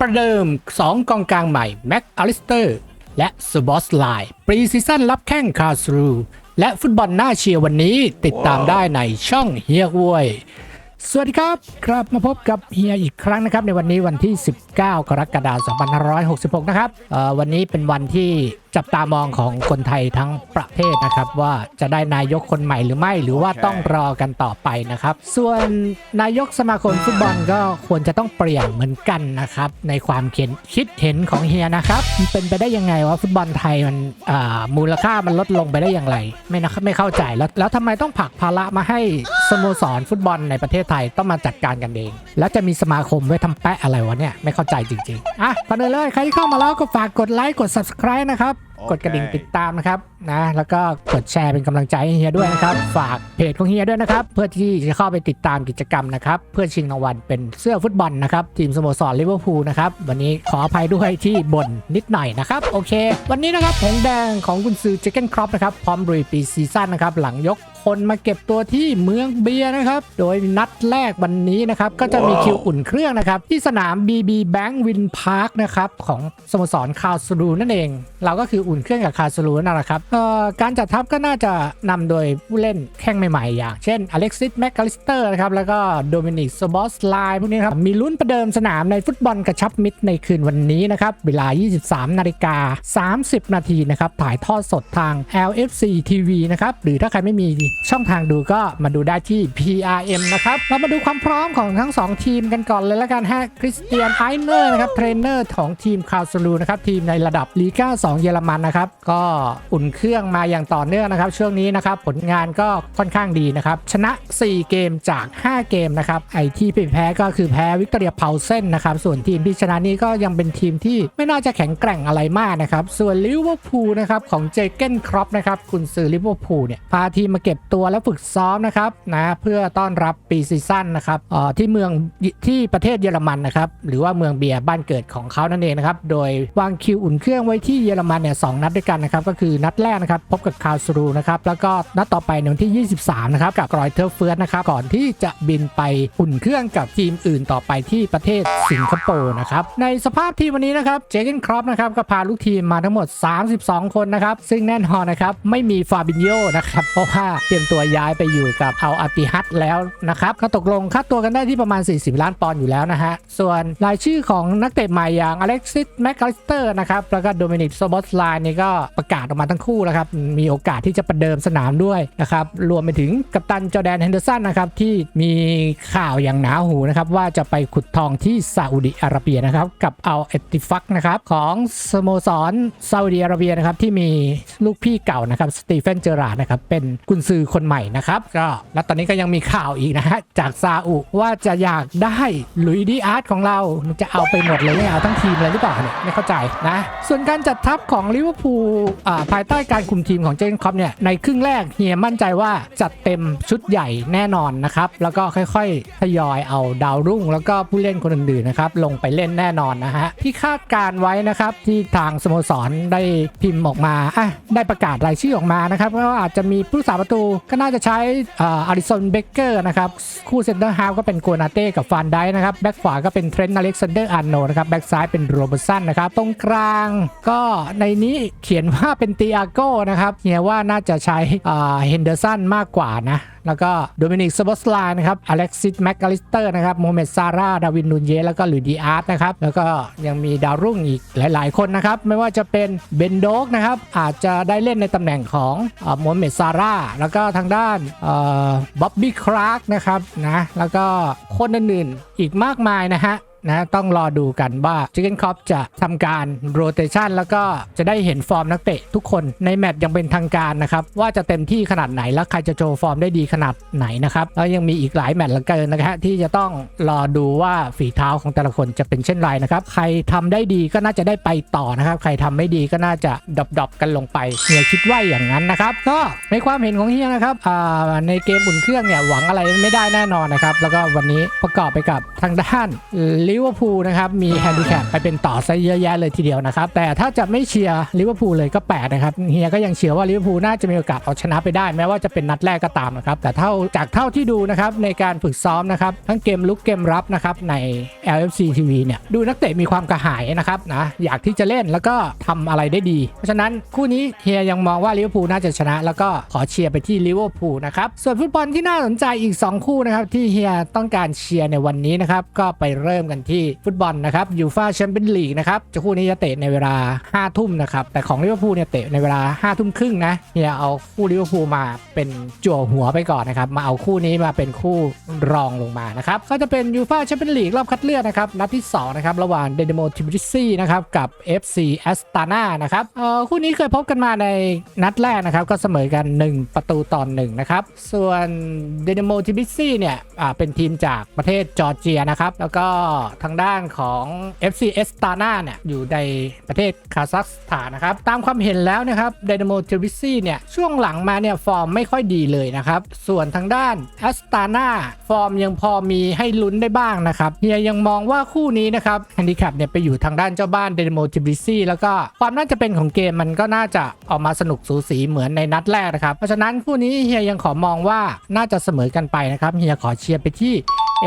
ประเดิม 2 กองกลางใหม่แม็กอลิสเตอร์และซูบอสไลปรีซีซั่นรับแข้งคาสรูและฟุตบอลหน้าเชียร์วันนี้ติดตามได้ในช่องเฮียกวยสวัสดีครับกลับมาพบกับเฮียอีกครั้งนะครับ ในวันนี้วันที่ 19 กรกฎาคม 2566 นะครับวันนี้เป็นวันที่จับตามองของคนไทยทั้งประเทศนะครับ ว่าจะได้นายกคนใหม่หรือไม่ หรือว่าต้องรอกันต่อไปนะครับ ส่วนนายกสมาคมฟุตบอลก็ควรจะต้องเปลี่ยนเหมือนกันนะครับ ในความเขียนคิดเห็นของเฮียนะครับมันเป็นไปได้ยังไงว่าฟุตบอลไทยมันมูลค่ามันลดลงไปได้อย่างไร ไม่นะไม่เข้าใจแล้วแล้วทำไมต้องผลักภาระมาให้สโมสรฟุตบอลในประเทศไทยต้องมาจัดการกันเอง แล้วจะมีสมาคมไว้ทำแปะอะไรวะเนี่ยไม่เข้าใจจริงๆอะก่อนอื่นเลยใครที่เข้ามาแล้วก็ฝากกดไลค์กด subscribe นะครับ กดกระดิ่งติดตามนะครับนะแล้วก็กดแชร์เป็นกำลังใจให้เฮียด้วยนะครับ ฝากเพจของเฮียด้วยนะครับ เพื่อที่จะเข้าไปติดตามกิจกรรมนะครับ เพื่อชิงรางวัลเป็นเสื้อฟุตบอลนะครับ ทีมสโมสรลิเวอร์พูลนะครับ วันนี้ขออภัยด้วยที่บ่นนิดหน่อยนะครับ โอเค วันนี้นะครับผงแดงของกุนซือเจเกนครอปนะครับพร้อมบรีปีซีซั่นนะครับหลังยกคนมาเก็บตัวที่เมืองเบียร์นะครับ โดยนัดแรกวันนี้นะครับ ก็จะมีคิวอุ่นเครื่องนะครับ ที่สนาม BB Bank Win Park นะครับ ของสโมสรคาสรูนั่นเอง เราก็คืออุ่นเครื่องกับคาสรูนั่นแหละครับเอ่อการจัดทัพก็น่าจะนำโดยผู้เล่นแข้งใหม่ๆ อย่าง เช่นอเล็กซิสแมคคาลิสเตอร์นะครับ แล้วก็โดมินิกโซบอสไลน์พวกนี้ครับ มีลุ้นประเดิมสนามในฟุตบอลกระชับมิตรในคืนวันนี้นะครับ เวลา 23 นาฬิกา 30 นาทีนะครับ ถ่ายทอดสดทาง LFC TV นะครับ หรือถ้าใครไม่มีช่องทางดูก็มาดูได้ที่ PRM นะครับ เรามาดูความพร้อมของทั้ง 2 ทีมกันก่อนเลยละกันฮะคริสเตียนไอเนอร์นะครับเทรนเนอร์ของทีมคาสลูนะครับทีมในระดับลีกา2 เยอรมันนะครับก็อุ่นเครื่องมาอย่างต่อเนื่องนะครับช่วงนี้นะครับผลงานก็ค่อนข้างดีนะครับชนะ 4 เกมจาก 5 เกมนะครับไอที่แพ้ก็คือแพ้วิกตอเรียเพาเซนนะครับส่วนทีมที่ชนะนี้ก็ยังเป็นทีมที่ไม่น่าจะแข็งแกร่งอะไรมากนะครับส่วนลิเวอร์พูลนะครับของเจเกนครอปนะครับคุณซื้อลิเวอร์พูลเนี่ยพาทีมมาเก็บตัวและฝึกซ้อมนะครับนะเพื่อต้อนรับปีซีซั่นนะครับเอ่อที่เมืองที่ประเทศเยอรมันนะครับหรือว่าเมืองเบียร์บ้านเกิดของเขานั่นเองนะครับโดยวางคิวอุ่นเครื่องไว้ที่เยอรมันเนี่ยสองนัดด้วยกันนะครับก็คือนัดแรกนะครับพบกับคาสรูนะครับแล้วก็นัดต่อไปในวันที่ 23 นะครับกับกรอยเทอร์เฟิร์สนะครับก่อนที่จะบินไปอุ่นเครื่องกับทีมอื่นต่อไปที่ประเทศสิงคโปร์นะครับในสภาพทีมวันนี้นะครับเจเกนครอปนะครับก็พาลูกทีมมาทั้งหมด 32 คนนะครับซึ่งแน่นอนนะครับไม่มีฟาบินโยนะครับเพราะว่าเตรียมตัวย้ายไปอยู่กับเอาอาติฮัตแล้วนะครับก็ตกลงค่าตัวกันได้ที่ประมาณ 40 ล้านปอนด์อยู่แล้วนะฮะส่วนรายชื่อของนักเตะใหม่อย่างอเล็กซิสแมคคาลิสเตอร์นะครับแล้วก็โดมินิกโซบอสไลน์นี่ก็ประกาศออกมาทั้งคู่แล้วครับมีโอกาสที่จะประเดิมสนามด้วยนะครับรวมไปถึงกัปตันจอแดนเฮนเดอร์สันนะครับที่มีข่าวอย่างหนาหูนะครับว่าจะไปขุดทองที่ซาอุดิอาระเบียนะครับกับเอาเอติฟักนะครับของสโมสรซาอุดิอาระเบียนะครับที่มีลูกพี่เก่านะครับสตีเฟนเจอราร์ดนะครับเป็นกุนซือคนใหม่นะครับก็และตอนนี้ก็ยังมีข่าวอีกนะฮะจากซาอุว่าจะอยากได้ลุยดีอาร์ตของเราจะเอาไปหมดเลยไม่เอาทั้งทีมเลยหรือเปล่าเนี่ยไม่เข้าใจนะส่วนการจัดทัพของลิเวอร์พูลอ่าภายใต้การคุมทีมของเจนคอปเนี่ยในครึ่งแรกเฮียมั่นใจว่าจัดเต็มชุดใหญ่แน่นอนนะครับแล้วก็ค่อยๆทยอยเอาดาวรุ่ง แล้วก็ผู้เล่นคนอื่นๆนะครับลงไปเล่นแน่นอนนะฮะที่คาดการไว้นะครับที่ทางสโมสรได้พิมพ์ออกมาอะได้ประกาศรายชื่อออกมานะครับว่าอาจจะมีผู้สาประตูก็น่าจะใช้อาริสันเบเกอร์นะครับคู่เซนเตอร์ฮาฟก็เป็นโกนาเต้กับฟานไดนะครับแบ็กขวาก็เป็นเทรนต์อเล็กซานเดอร์อาร์โนนะครับแบ็กซ้ายเป็นโรเบอร์สันนะครับตรงกลางก็ในนี้เขียนว่าเป็นตีอาโกนะครับเฮียว่าน่าจะใช้เฮนเดอร์สันมากกว่านะแล้วก็โดมินิกสบอสลน์นะครับอเล็กซิสแมคคาลิสเตอร์นะครับโมเมดซาร่าดาวินนูนเยแล้วก็ลุยดีอาร์ตนะครับแล้วก็ยังมีดาวรุ่งอีกหลาย ๆ คนนะครับ ไม่ว่าจะเป็นเบนโดกนะครับอาจจะได้เล่นในตำแหน่งของโมเมดซาร่าแล้วก็ทางด้านบ๊อบบี้คลาร์กนะครับนะแล้วก็คนอื่นๆอีกมากมายนะฮะ นะต้องรอดูกันว่าจิ c เก้นคอปจะทำการโรเตชันแล้วก็จะได้เห็นฟอร์มนักเตะทุกคนในแมตช์ยังเป็นทางการนะครับ ว่าจะเต็มที่ขนาดไหนและใครจะโชว์ฟอร์มได้ดีขนาดไหนนะครับ แล้วยังมีอีกหลายแมตช์หลือเกินนะฮะที่จะต้องรอดูว่าฝีเท้าของแต่ละคนจะเป็นเช่นไรนะครับ ใครทำได้ดีก็น่าจะได้ไปต่อนะครับ ใครทำไม่ดีก็น่าจะดรอปๆกันลงไปเฮียคิดว่าอย่างนั้นนะครับ ก็ในความเห็นของเฮียนะครับในเกมอุ่นเครื่องเนี่ยหวังอะไรไม่ได้แน่นอนนะครับ แล้วก็วันนี้ประกอบไปกับทางด้านลิเวอร์พูลนะครับมีแฮนดิแคปไปเป็นต่อซะเยอะแยะเลยทีเดียวนะครับแต่ถ้าจะไม่เชียร์ลิเวอร์พูลเลยก็แปลกนะครับเฮียก็ยังเชื่อว่าลิเวอร์พูลน่าจะมีโอกาสเอาชนะไปได้ แม้ว่าจะเป็นนัดแรกก็ตามนะครับแต่เท่าจากเท่าที่ดูนะครับในการฝึกซ้อมนะครับทั้งเกมลุกเกมรับนะครับใน LFC TV เนี่ยดูนักเตะมีความกระหายนะครับนะอยากที่จะเล่นแล้วก็ทำอะไรได้ดี เพราะฉะนั้นคู่นี้เฮียยังมองว่าลิเวอร์พูลน่าจะชนะ แล้วก็ขอเชียร์ไปที่ลิเวอร์พูลนะครับส่วนฟุตบอลที่น่าสนใจอีก 2 คู่นะครับที่เฮียต้องการเชียร์ในวันนี้นะครับก็ไปเริ่มกันที่ฟุตบอลนะครับยูฟาแชมเปี้ยนลีกนะครับจะคู่นี้จะเตะในเวลา5ทุ่มนะครับแต่ของลิเวอร์พูลเนี่ยเตะในเวลา5ทุ่มครึ่งนะเฮียเอาคู่ลิเวอร์พูลมาเป็นจั่วหัวไปก่อนนะครับมาเอาคู่นี้มาเป็นคู่รองลงมานะครับก็จะเป็นยูฟาแชมเปี้ยนลีกรอบคัดเลือกนะครับนัดที่2นะครับระหว่างเดนโมทิบิลิซี่นะครับกับ FC แอสตานานะครับเอ่อคู่นี้เคยพบกันมาในนัดแรกนะครับก็เสมอกัน 1 ประตูต่อหนึ่งนะครับส่วนเดนโมทิบิลิซี่เนี่ยอ่าเป็นทีมจากประเทศจอร์เจียนะครับแล้วก็ทางด้านของ FC เอสตานาเนี่ยอยู่ในประเทศคาซัคสถานนะครับ ตามความเห็นแล้วนะครับเดนโมทิบิลิซีเนี่ยช่วงหลังมาเนี่ยฟอร์มไม่ค่อยดีเลยนะครับ ส่วนทางด้านแอสตานาฟอร์มยังพอมีให้ลุ้นได้บ้างนะครับเฮียยังมองว่าคู่นี้นะครับแฮนดิแคปเนี่ยไปอยู่ทางด้านเจ้าบ้านเดนโมทิบิลิซีแล้วก็ความน่าจะเป็นของเกมมันก็น่าจะออกมาสนุกสูสีเหมือนในนัดแรกนะครับ เพราะฉะนั้นคู่นี้เฮียยังขอมองว่าน่าจะเสมอกันไปนะครับเฮียขอเชียร์ไปที่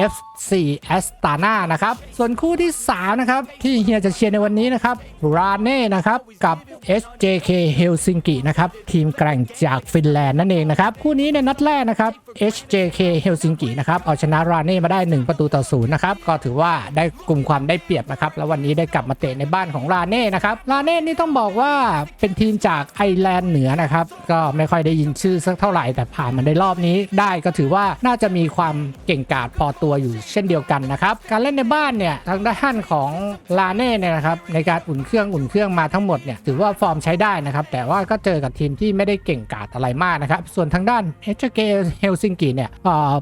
FC Astana นะครับ ส่วนคู่ที่ 3 นะครับ ที่เฮียจะเชียร์ในวันนี้นะครับราเน่นะครับ กับ SJK Helsinki นะครับ ทีมแกร่งจากฟินแลนด์นั่นเองนะครับ คู่นี้ในนัดแรกนะครับ HJK Helsinki นะครับเอาชนะราเน่มาได้ 1 ประตูต่อศูนย์นะครับก็ถือว่าได้กลุ่มความได้เปรียบนะครับแล้ววันนี้ได้กลับมาเตะในบ้านของราเน่นะครับราเน่นี่ต้องบอกว่าเป็นทีมจากไอแลนด์เหนือนะครับก็ไม่ค่อยได้ยินชื่อสักเท่าไหร่แต่ผ่านมาในรอบนี้ได้ก็ถือว่าน่าจะมีความเก่งกาจพอตัวอยู่เช่นเดียวกันนะครับการเล่นในบ้านเนี่ยทางด้านของลาเน่เนี่ยนะครับในการอุ่นเครื่องอุ่นเครื่องมาทั้งหมดเนี่ยถือว่าฟอร์มใช้ได้นะครับแต่ว่าก็เจอกับทีมที่ไม่ได้เก่งกาจอะไรมากนะครับส่วนทางด้านเฮชเกเฮลซิงกิเนี่ย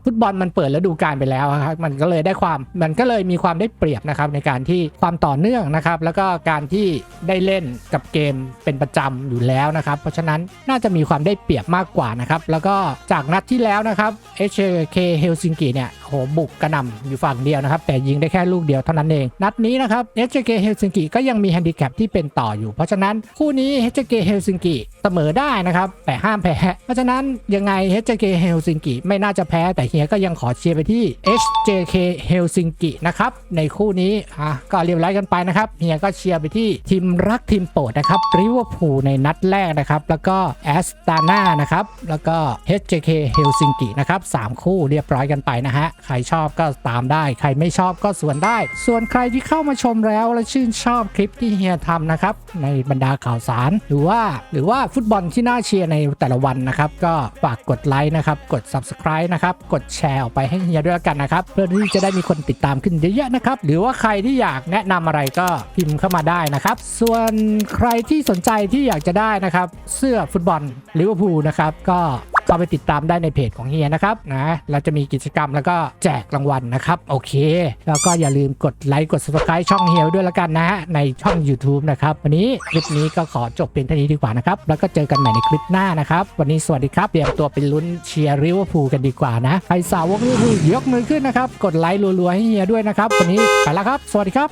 ฟุตบอลมันเปิดฤดูกาลไปแล้วครับมันก็เลยได้ความมันก็เลยมีความได้เปรียบนะครับในการที่ความต่อเนื่องนะครับแล้วก็การที่ได้เล่นกับเกมเป็นประจำอยู่แล้วนะครับ เพราะฉะนั้นน่าจะมีความได้เปรียบมากกว่านะครับแล้วก็จากนัดที่แล้วนะครับ HK เฮลซิงกิเนี่ยโหบุกกระหน่ำอยู่ฝั่งเดียวนะครับ แต่ยิงได้แค่ลูกเดียวเท่านั้นเอง นัดนี้นะครับ HK เฮลซิงกิก็ยังมีแฮนดิแคปที่เป็นต่ออยู่ เพราะฉะนั้นคู่นี้ HK เฮลซิงกิเสมอได้นะครับแต่ห้ามแพ้เพราะฉะนั้นยังไง HK เฮลซิงกิไม่น่าจะแพ้แต่เฮียก็ยังขอเชียร์ไปที่ HJK เฮลซิงกินะครับในคู่นี้อะก็เรียบร้อยกันไปนะครับเฮียก็เชียร์ไปที่ทีมรักทีมโปรดนะครับริเวอร์พูลในนัดแรกนะครับแล้วก็แอสตานานะครับแล้วก็ HJK เฮลซิงกินะครับสามคู่เรียบร้อยกันไปนะฮะใครชอบก็ตามได้ ใครไม่ชอบก็ส่วนได้ ส่วนใครที่เข้ามาชมแล้วและชื่นชอบคลิปที่เฮียทำนะครับในบรรดาข่าวสารหรือว่าหรือว่าฟุตบอลที่น่าเชียร์ในแต่ละวันนะครับก็ฝากกดไลค์นะครับกด subscribe นะครับ กดแชร์ออกไปให้เฮียด้วยกันนะครับ เพื่อที่จะได้มีคนติดตามขึ้นเยอะๆนะครับ หรือว่าใครที่อยากแนะนำอะไรก็พิมพ์เข้ามาได้นะครับ ส่วนใครที่สนใจที่อยากจะได้นะครับ เสื้อฟุตบอลลิเวอร์พูลนะครับก็ เข้าไปติดตามได้ในเพจของเฮียนะครับนะเราจะมีกิจกรรมแล้วก็แจกรางวัลนะครับ โอเค แล้วก็อย่าลืมกดไลค์กด subscribe ช่องเฮียด้วยละกันนะฮะในช่อง YouTube นะครับ วันนี้คลิปนี้ก็ขอจบเพียงเท่านี้ดีกว่านะครับ แล้วก็เจอกันใหม่ในคลิปหน้านะครับ วันนี้สวัสดีครับเตรียมตัวไปลุ้นเชียร์ลิเวอร์พูลกันดีกว่านะใครสาวกลิเวอร์พูลยกมือขึ้นนะครับกดไลค์รัวๆให้เฮียด้วยนะครับวันนี้ไปแล้วครับ สวัสดีครับ